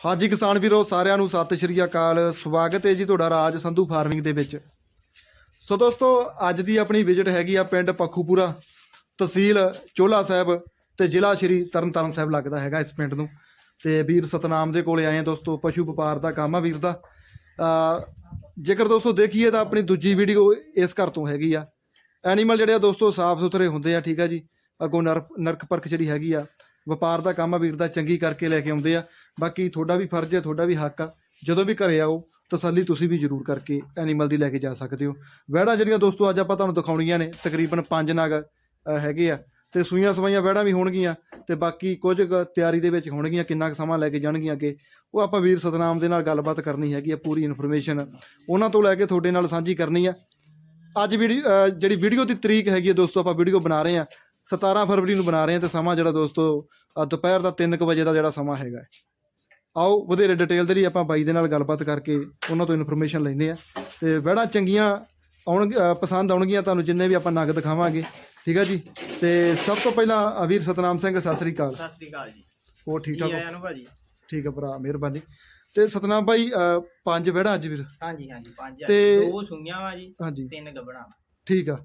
ਹਾਜੀ ਕਿਸਾਨ ਵੀਰੋ, ਸਾਰਿਆਂ ਨੂੰ ਸਤਿ ਸ਼੍ਰੀ ਅਕਾਲ। ਸਵਾਗਤ ਹੈ ਜੀ ਤੁਹਾਡਾ ਰਾਜ ਸੰਧੂ ਫਾਰਮਿੰਗ ਦੇ ਵਿੱਚ। ਸੋ ਦੋਸਤੋ, ਅੱਜ ਦੀ ਆਪਣੀ ਵਿਜ਼ਿਟ ਹੈਗੀ ਆ ਪਿੰਡ ਪੱਖੂਪੁਰਾ, ਤਹਿਸੀਲ ਚੋਲਾ ਸਾਹਿਬ ਤੇ ਜ਼ਿਲ੍ਹਾ ਸ਼੍ਰੀ ਤਰਨਤਾਰਨ ਸਾਹਿਬ ਲੱਗਦਾ ਹੈਗਾ ਇਸ ਪਿੰਡ ਨੂੰ। ਤੇ ਵੀਰ ਸਤਨਾਮ ਦੇ ਕੋਲੇ ਆਏ ਆ ਦੋਸਤੋ, ਪਸ਼ੂ ਵਪਾਰ ਦਾ ਕੰਮ ਆ ਵੀਰ ਦਾ। ਜੇਕਰ ਦੋਸਤੋ ਦੇਖੀਏ ਤਾਂ ਆਪਣੀ ਦੂਜੀ ਵੀਡੀਓ ਇਸ ਘਰ ਤੋਂ ਹੈਗੀ ਆ। ਐਨੀਮਲ ਜਿਹੜੇ ਆ ਦੋਸਤੋ ਸਾਫ਼ ਸੁਥਰੇ ਹੁੰਦੇ ਆ, ਠੀਕ ਆ ਜੀ। ਅੱਗੋਂ ਨਰਕ ਨਰਕ ਪਰਖ ਜਿਹੜੀ ਹੈਗੀ ਆ, ਵਪਾਰ ਦਾ ਕੰਮ ਆ ਵੀਰ ਦਾ, ਚੰਗੀ ਕਰਕੇ ਲੈ ਕੇ ਆਉਂਦੇ ਆ। ਬਾਕੀ ਤੁਹਾਡਾ ਵੀ ਫਰਜ਼ ਹੈ, ਤੁਹਾਡਾ ਵੀ ਹੱਕ ਆ। ਜਦੋਂ ਵੀ ਘਰੇ ਆਓ, ਤਸੱਲੀ ਤੁਸੀਂ ਵੀ ਜ਼ਰੂਰ ਕਰਕੇ ਐਨੀਮਲ ਦੀ ਲੈ ਕੇ ਜਾ ਸਕਦੇ ਹੋ। ਵਹਿੜਾਂ ਜਿਹੜੀਆਂ ਦੋਸਤੋ ਅੱਜ ਆਪਾਂ ਤੁਹਾਨੂੰ ਦਿਖਾਉਣੀਆਂ ਨੇ, ਤਕਰੀਬਨ 5 ਨਗ ਹੈਗੇ ਆ। ਤੇ ਸੂਈਆਂ ਸਵਾਈਆਂ ਵਹਿੜਾਂ ਵੀ ਹੋਣਗੀਆਂ, ਤੇ ਬਾਕੀ ਕੁਝ ਕੁ ਤਿਆਰੀ ਦੇ ਵਿੱਚ ਹੋਣਗੀਆਂ, ਕਿੰਨਾ ਕੁ ਸਮਾਂ ਲੈ ਕੇ ਜਾਣਗੀਆਂ ਅੱਗੇ, ਉਹ ਆਪਾਂ ਵੀਰ ਸਤਨਾਮ ਦੇ ਨਾਲ ਗੱਲਬਾਤ ਕਰਨੀ ਹੈਗੀ ਆ, ਪੂਰੀ ਇਨਫੋਰਮੇਸ਼ਨ ਉਹਨਾਂ ਤੋਂ ਲੈ ਕੇ ਤੁਹਾਡੇ ਨਾਲ ਸਾਂਝੀ ਕਰਨੀ ਆ। ਅੱਜ ਵੀਡੀਓ ਜਿਹੜੀ ਵੀਡੀਓ ਦੀ ਤਰੀਕ ਹੈਗੀ ਹੈ ਦੋਸਤੋ, ਆਪਾਂ ਵੀਡੀਓ ਬਣਾ ਰਹੇ ਆ। 17 ਫਰਵਰੀ ਨੂੰ ਬਣਾ ਰਹੇ ਆ, ਤੇ ਸਮਾਂ ਜਿਹੜਾ ਦੋਸਤੋ ਦੁਪਹਿਰ ਦਾ 3 ਵਜੇ ਦਾ ਜਿਹੜਾ ਸਮਾਂ ਹੈਗਾ। ਆਓ ਵਧੇਰੇ ਡਿਟੇਲ ਦੇ ਲਈ ਆਪਾਂ ਬਾਈ ਦੇ ਨਾਲ ਗੱਲਬਾਤ ਕਰਕੇ ਉਹਨਾਂ ਤੋਂ ਇਨਫੋਰਮੇਸ਼ਨ ਲੈਂਦੇ ਆ ਤੇ ਵਹਿੜਾਂ ਚੰਗੀਆਂ ਆਉਣ ਪਸੰਦ ਆਉਣਗੀਆਂ ਤੁਹਾਨੂੰ ਜਿੰਨੇ ਵੀ ਆਪਾਂ ਨਗ ਦਿਖਾਵਾਂਗੇ ਠੀਕ ਆ ਜੀ? ਤੇ ਸਭ ਤੋਂ ਪਹਿਲਾਂ ਵੀਰ ਸਤਨਾਮ ਸਿੰਘ ਸਤਿ ਸ੍ਰੀ ਅਕਾਲ। ਸਤਿ ਸ੍ਰੀ ਅਕਾਲ ਜੀ। ਹੋਰ ਠੀਕ ਠਾਕ ਹੋ? ਆਇਆਂ ਨੂੰ ਭਾਜੀ? ਠੀਕ ਆ ਭਰਾ ਮਿਹਰਬਾਨੀ। ਤੇ ਸਤਨਾਮ ਭਾਈ ਪੰਜ ਵਹਿੜਾਂ ਅੱਜ ਵੀਰ? ਹਾਂਜੀ ਹਾਂਜੀ ਪੰਜ ਤੇ-। ਦੋ ਸੁਈਆਂ ਵਾ ਜੀ ਹਾਂਜੀ। ਤਿੰਨ ਗੱਬਣਾ ਠੀਕ ਆ।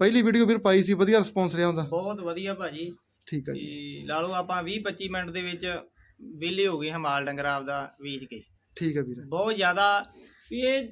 ਪਹਿਲੀ ਵੀਡੀਓ ਵੀਰ ਪਾਈ ਸੀ ਵਧੀਆ ਰਿਸਪੌਂਸ ਰਿਹਾ ਹੁੰਦਾ ਬਹੁਤ ਵਧੀਆ ਭਾਜੀ। ਠੀਕ ਆ ਜੀ। ਲਾ ਲਓ ਆਪਾਂ 20 25 ਮਿੰਟ ਦੇ ਵਿੱਚ ਵਿਹਲੇ ਹੋ ਗਏ ਹਮਾਲ ਡੰਗਰ ਆਪਦਾ ਵੇਚ ਕੇ। ਠੀਕ ਆ ਵੀਰ। ਬਹੁਤ ਜ਼ਿਆਦਾ ਵੀ ਇਹ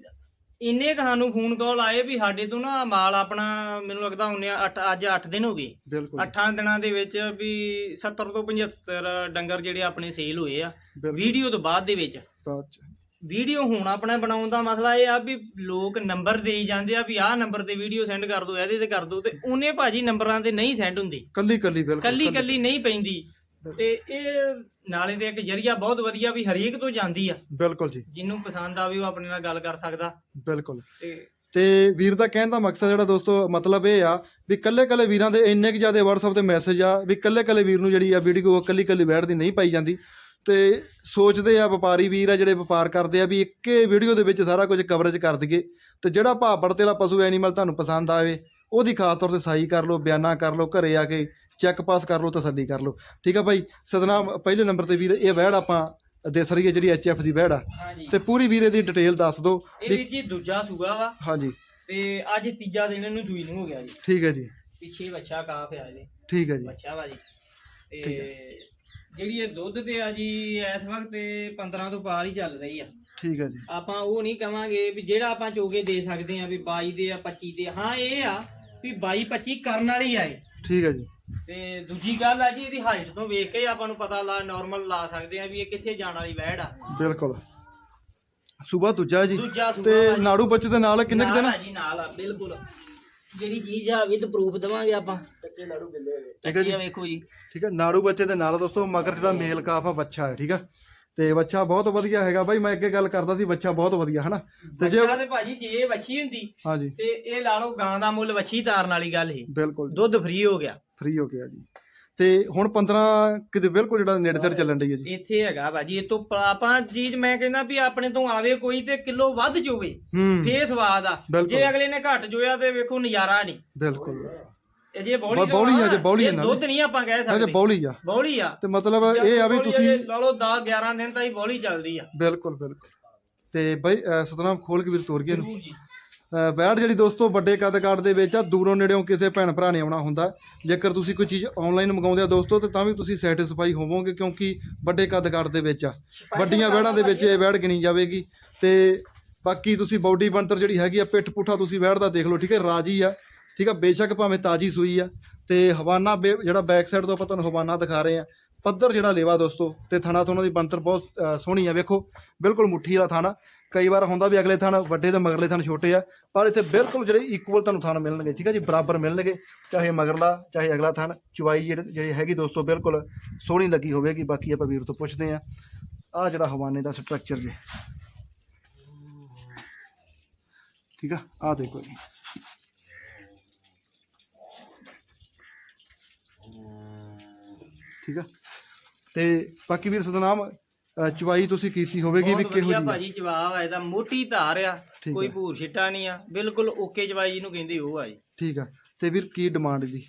ਇੰਨੇ ਕੁ ਸਾਨੂੰ ਫੋਨ ਕਾਲ ਆਏ ਵੀ ਸਾਡੇ ਤੋਂ ਨਾ ਮਾਲ ਆਪਣਾ ਮੈਨੂੰ ਲੱਗਦਾ ਹੁੰਨੇ ਅੱਠ ਅੱਜ 8 ਦਿਨ ਹੋ ਗਏ। ਬਿਲਕੁਲ। ਅੱਠਾਂ ਦਿਨਾਂ ਦੇ ਵਿੱਚ ਵੀ 70 ਤੋਂ 75 ਡੰਗਰ ਜਿਹੜੇ ਆਪਣੇ ਸੇਲ ਹੋਏ ਆ ਬਿਲਕੁਲ। ਵੀਡੀਓ ਤੋਂ ਬਾਅਦ ਦੇ ਵਿੱਚ। ਬਾਅਦ ਚ। ਵੀਡੀਓ ਹੁਣ ਆਪਣਾ ਬਣਾਉਣ ਦਾ ਮਸਲਾ ਇਹ ਆ ਵੀ ਲੋਕ ਨੰਬਰ ਦੇਈ ਜਾਂਦੇ ਆ ਵੀ ਆਹ ਨੰਬਰ ਤੇ ਵੀਡੀਓ ਸੈਂਡ ਕਰ ਦਿਓ ਇਹਦੇ ਤੇ ਕਰ ਦਿਓ ਤੇ ਉਹਨੇ ਭਾਜੀ ਨੰਬਰਾਂ ਤੇ ਨਹੀਂ ਸੈਂਡ ਹੁੰਦੀ। ਕੱਲੀ ਕੱਲੀ ਬਿਲਕੁਲ ਕੱਲੀ ਕੱਲੀ। ਨਹੀਂ ਪੈਂਦੀ। ਤੇ ਇਹ ਨਾਲੇ ਦੇ ਇੱਕ ਜਰੀਆ ਬਹੁਤ ਵਧੀਆ ਵੀ ਹਰੇਕ ਤੋਂ ਜਾਂਦੀ ਆ। ਬਿਲਕੁਲ ਜੀ। ਜਿਹਨੂੰ ਪਸੰਦ ਆਵੇ ਉਹ ਆਪਣੇ ਨਾਲ ਗੱਲ ਕਰ ਸਕਦਾ। ਬਿਲਕੁਲ। ਤੇ ਤੇ ਵੀਰ ਦਾ ਕਹਿਣ ਦਾ ਮਕਸਦ ਜਿਹੜਾ ਦੋਸਤੋ ਮਤਲਬ ਇਹ ਆ ਵੀ ਕੱਲੇ ਕੱਲੇ ਵੀਰਾਂ ਦੇ ਇੰਨੇ ਕੁ ਜ਼ਿਆਦਾ WhatsApp ਤੇ ਮੈਸੇਜ ਆ ਵੀ ਕੱਲੇ ਕੱਲੇ ਵੀਰ ਨੂੰ ਜਿਹੜੀ ਆ ਵੀਡੀਓ ਕੱਲੀ ਕੱਲੀ ਬੈਠ ਦੀ ਨਹੀਂ ਪਾਈ ਜਾਂਦੀ। ਤੇ ਸੋਚਦੇ ਆ ਵਪਾਰੀ ਵੀਰ ਆ ਜਿਹੜੇ ਵਪਾਰ ਕਰਦੇ ਆ ਵੀ ਇੱਕੇ ਵੀਡੀਓ ਦੇ ਵਿੱਚ ਸਾਰਾ ਕੁਝ ਕਵਰੇਜ ਕਰ ਦਈਏ। ਤੇ ਜਿਹੜਾ ਭਾਅ ਵਾਲਾ ਪਸ਼ੂ ਐਨੀਮਲ ਤੁਹਾਨੂੰ ਪਸੰਦ ਆਵੇ ਉਹਦੀ ਖਾਸ ਤੌਰ ਤੇ ਸਾਈ ਕਰ ਲਓ ਬਿਆਨਾ ਕਰ ਲਓ ਘਰੇ ਆ ਕੇ ਚੈੱਕ ਪਾਸ ਕਰ ਲਓ ਤਸੱਲੀ ਕਰ ਲਓ। ਠੀਕ ਆ ਭਾਈ ਸਤਨਾਮ ਪਹਿਲੇ ਨੰਬਰ ਤੇ ਵੀਰ ਇਹ ਵਹਿੜ ਆਪਾਂ ਦਿਸ ਰਹੀ ਹੈ ਜਿਹੜੀ ਐਚਐਫ ਦੀ ਵਹਿੜ ਆ। ਹਾਂਜੀ। ਤੇ ਪੂਰੀ ਵੀਰੇ ਦੀ ਡਿਟੇਲ ਦੱਸ ਦਿਓ ਇਹ ਵੀ ਵੀ ਜੀ ਦੂਜਾ ਸੂਗਾ ਵਾ। ਹਾਂਜੀ। ਤੇ ਅੱਜ ਤੀਜਾ ਦਿਨ ਇਹਨੂੰ ਦੂਈ ਨੂੰ ਹੋ ਗਿਆ ਜੀ। ਠੀਕ ਹੈ ਜੀ। ਪਿੱਛੇ ਬੱਚਾ ਕਾਫ ਆ ਇਹਦੇ। ਠੀਕ ਹੈ ਜੀ। ਬੱਚਾ ਵਾ ਜੀ। ਤੇ ਠੀਕ ਜਿਹੜੀ ਇਹ ਦੁੱਧ ਤੇ ਆ ਜੀ ਇਸ ਵਕਤ ਇਹ 15 ਤੋਂ ਪਾਰ ਹੀ ਚੱਲ ਰਹੀ ਆ। ਠੀਕ ਹੈ ਜੀ। ਆਪਾਂ ਉਹ ਨਹੀਂ ਕਵਾਂਗੇ ਵੀ ਜਿਹੜਾ ਆਪਾਂ ਚੋਗੇ ਦੇ ਸਕਦੇ ਆ ਵੀ 22 ਦੇ ਆ 25 ਦੇ ਆ। ਹਾਂ ਇਹ ਆ ਵੀ 22 25 ਕਰਨ ਵਾਲੀ ਆਏ ਠੀਕ ਹੈ ਜੀ। ਤੇ ਦੂਜੀ ਗੱਲ ਆ ਜੀ ਇਹਦੀ ਹਾਈਟ ਤੋਂ ਵੇਖ ਕੇ ਆਪਾਂ ਨੂੰ ਪਤਾ ਲਾ ਨਾਰਮਲ ਲਾ ਸਕਦੇ ਆ ਵੀ ਇਹ ਕਿੱਥੇ ਜਾਣ ਵਾਲੀ ਵਹਿੜ ਆ। ਬਿਲਕੁਲ। ਸੂਬਾ ਦੂਜਾ ਜੀ। ਦੂਜਾ ਸੂਬਾ ਤੇ। ਨਾੜੂ ਬੱਚੇ ਦੇ ਨਾਲ ਕਿੰਨੇ ਕੁ ਦਿਨ ਨਾਲ ਆ ਜੀ ਨਾਲ ਆ ਬਿਲਕੁਲ। ਜਿਹੜੀ ਚੀਜ਼ ਆ ਵਿਦ ਪ੍ਰੂਫ ਦਵਾਂਗੇ ਆਪਾਂ। ਕੱਚੇ ਲਾੜੂ ਬਿੱਲੇ ਠੀਕ ਹੈ ਜੀ। ਵੇਖੋ ਜੀ। ਠੀਕ ਹੈ ਨਾੜੂ ਬੱਚੇ ਦੇ ਨਾਲ ਦੋਸਤੋ ਮਗਰ ਜਿਹੜਾ ਮੇਲ ਕਾਫ ਆ ਬੱਚਾ ਹੈ ਠੀਕ ਆ? ਤੇ ਬੱਚਾ ਬਹੁਤ ਵਧੀਆ ਹੈਗਾ ਬਾਈ ਮੈਂ ਅੱਗੇ ਗੱਲ ਕਰਦਾ ਸੀ ਬੱਚਾ ਬਹੁਤ ਵਧੀਆ ਹਨਾ? ਤੇ ਜੇ ਬੱਚਾ ਤੇ ਭਾਜੀ ਜੇ ਇਹ ਵੱਛੀ ਹੁੰਦੀ ਹਾਂਜੀ। ਤੇ ਇਹ ਲਾ ਲਓ ਗਾਂ ਦਾ ਮੁੱਲ ਵੱਛੀ ਤਾਰਨ ਵਾਲੀ ਗੱਲ ਸੀ। ਬਿਲਕੁਲ। ਦੁੱਧ ਫ੍ਰੀ ਹੋ ਗਿਆ। ਫ੍ਰੀ ਹੋ ਗਿਆ ਜੀ। ਤੇ ਹੁਣ 15 ਕਿਤੇ ਬਿਲਕੁਲ ਜਿਹੜਾ ਨੇੜੇ ਤੇੜੇ ਚੱਲਣ ਡਈ ਹੈ ਜੀ। ਇੱਥੇ ਹੈਗਾ ਭਾਜੀ ਇਹ ਤੋਂ ਆਪਾਂ ਚੀਜ਼ ਮੈਂ ਕਹਿੰਦਾ ਵੀ ਆਪਣੇ ਤੋਂ ਆਵੇ ਕੋਈ ਤੇ ਕਿਲੋ ਵੱਧ ਚੋਵੇ ਹੂੰ। ਫੇਰ ਸਵਾਦ ਆ। ਬਿਲਕੁਲ। ਜੇ ਅਗਲੇ ਨੇ ਘੱਟ ਜੋਇਆ ਤੇ ਵੇਖੋ ਨਜ਼ਾਰਾ ਨਹੀਂ। ਬਿਲਕੁਲ। ਇਹ ਜੇ ਬੌਲੀ ਬ- ਬੌਲੀ ਆ, ਜੇ ਬੌਲੀ ਆ ਇਹ ਨਾਲ। ਦੁੱਧ ਨਹੀਂ ਆਪਾਂ ਕਹਿ ਅਜੇ ਸਕਦੇ। ਬੌਲੀ ਆ। ਬੌਲੀ ਆ। ਤੇ ਮਤਲਬ ਇਹ ਆ ਵੀ ਬੌਲੀ ਤੁਸੀਂ ਅਜੇ ਲਾ ਲਓ 10 11 ਦਿਨ ਤਾਂ ਹੀ ਬੌਲੀ ਚੱਲਦੀ ਆ। ਬਿਲਕੁਲ ਬਿਲਕੁਲ। ਤੇ ਬਾਈ ਅਹ ਸਤਨਾਮ ਖੋਲ ਕੇ ਵੀ ਤੋਰ ਗਿਆ ਨੂੰ ਜ਼ਰੂਰ ਜੀ। ਅਹ ਬੈੜ ਜਿਹੜੀ ਦੋਸਤੋ ਵੱਡੇ ਕੱਦ ਕਾਠ ਦੇ ਵਿੱਚ ਆ ਦੂਰੋਂ ਨੇੜਿਓਂ ਕਿਸੇ ਭੈਣ ਭਰਾ ਨੇ ਆਉਣਾ ਹੁੰਦਾ। ਜੇਕਰ ਤੁਸੀਂ ਕੋਈ ਚੀਜ਼ ਆਨਲਾਈਨ ਮੰਗਾਉਂਦੇ ਆ ਦੋਸਤੋ ਤੇ ਤਾਂ ਵੀ ਤੁਸੀਂ ਸੈਟੀਸਫਾਈ ਹੋਵੋਗੇ ਕਿਉਂਕਿ ਵੱਡੇ ਕੱਦ ਕਾਠ ਦੇ ਵਿੱਚ ਆ। ਵੱਡੀਆਂ ਵੈੜਾਂ ਦੇ ਵਿੱਚ ਇਹ ਵੈੜ ਗਿਣੀ ਜਾਵੇਗੀ। ਤੇ ਬਾਕੀ ਤੁਸੀਂ ਬਾਡੀ ਬਣਤਰ ਜਿਹੜੀ ਹੈਗੀ ਆ ਪਿੱਠ ਪੁੱਠਾ ਤੁਸੀਂ ਵੈੜ ਦਾ ਦੇਖ ਲਓ ਠੀਕ ਹੈ? ਰਾਜੀ ਆ। ਠੀਕ ਆ, ਬੇਸ਼ੱਕ ਭਾਵੇਂ ਤਾਜੀ ਸੂਈ ਆ ਤੇ ਹਵਾਨਾ ਬੇ- ਜਿਹੜਾ ਬੈਕ ਸਾਈਡ ਤੋਂ ਆਪਾਂ ਤੁਹਾਨੂੰ ਹਵਾਨਾ ਦਿਖਾ ਰਹੇ ਆ, ਪੱਧਰ ਜਿਹੜਾ ਲੇਵਾ ਦੋਸਤੋ ਤੇ ਥਣਾ ਤੋਂ ਉਹਨਾਂ ਦੀ ਬਣਤਰ ਬਹੁਤ ਸੋਹਣੀ ਆ, ਵੇਖੋ, ਬਿਲਕੁਲ ਮੁੱਠੀ ਵਾਲਾ ਥਾਣਾ, ਕਈ ਵਾਰ ਹੁੰਦਾ ਵੀ ਅਗਲੇ ਥਾਣ ਵੱਡੇ ਤੇ ਮਗਰਲੇ ਥਣ ਛੋਟੇ ਆ, ਪਰ ਇੱਥੇ ਬਿਲਕੁਲ ਜਿਹੜੇ ਇਕੁਅਲ ਤੁਹਾਨੂੰ ਥਾਣ ਮਿਲਣਗੇ, ਠੀਕ ਆ ਜੀ, ਬਰਾਬਰ ਮਿਲਣਗੇ, ਚਾਹੇ ਮਗਰਲਾ, ਚਾਹੇ ਅਗਲਾ ਥਣ ਚੁਵਾਈ ਜਿਹੜੇ, ਜਿਹੜੀ ਹੈਗੀ ਦੋਸਤੋ ਬਿਲਕੁਲ ਸੋਹਣੀ ਲੱਗੀ ਹੋਵੇਗੀ, ਬਾਕੀ ਆਪਾਂ ਵੀਰ ਤੋਂ ਪੁੱਛਦੇ ਆ ਆ ਜਿਹੜਾ ਹਵਾਨੇ ਦਾ ਸਟਰਕਚਰ ਜੇ। ਠੀਕ ਆ ਆ ਦੇਖੋ ਜੀ। ਠੀਕ ਆ? ਤੇ ਬਾਕੀ ਵੀਰ ਸਤਨਾਮ ਅ, ਚੁਵਾਈ ਤੁਸੀਂ ਕੀਤੀ ਹੋਵੇਗੀ ਵੀ ਬਹੁਤ ਕਿਹੋ ਵਧੀਆ? ਭਾਜੀ ਜਵਾਬ ਆ ਇਹਦਾ ਮੋਟੀ ਧਾਰ ਆ ਠੀਕ ਕੋਈ ਆ। ਭੂਰ ਛਿੱਟਾ ਨਹੀਂ ਆ ਬਿਲਕੁਲ ਓਕੇ ਜਵਾਈ ਜਿਹਨੂੰ ਕਹਿੰਦੇ ਉਹ ਆ ਜੀ। ਠੀਕ ਆ। ਤੇ ਵੀਰ ਕੀ ਡਿਮਾਂਡ ਦੀ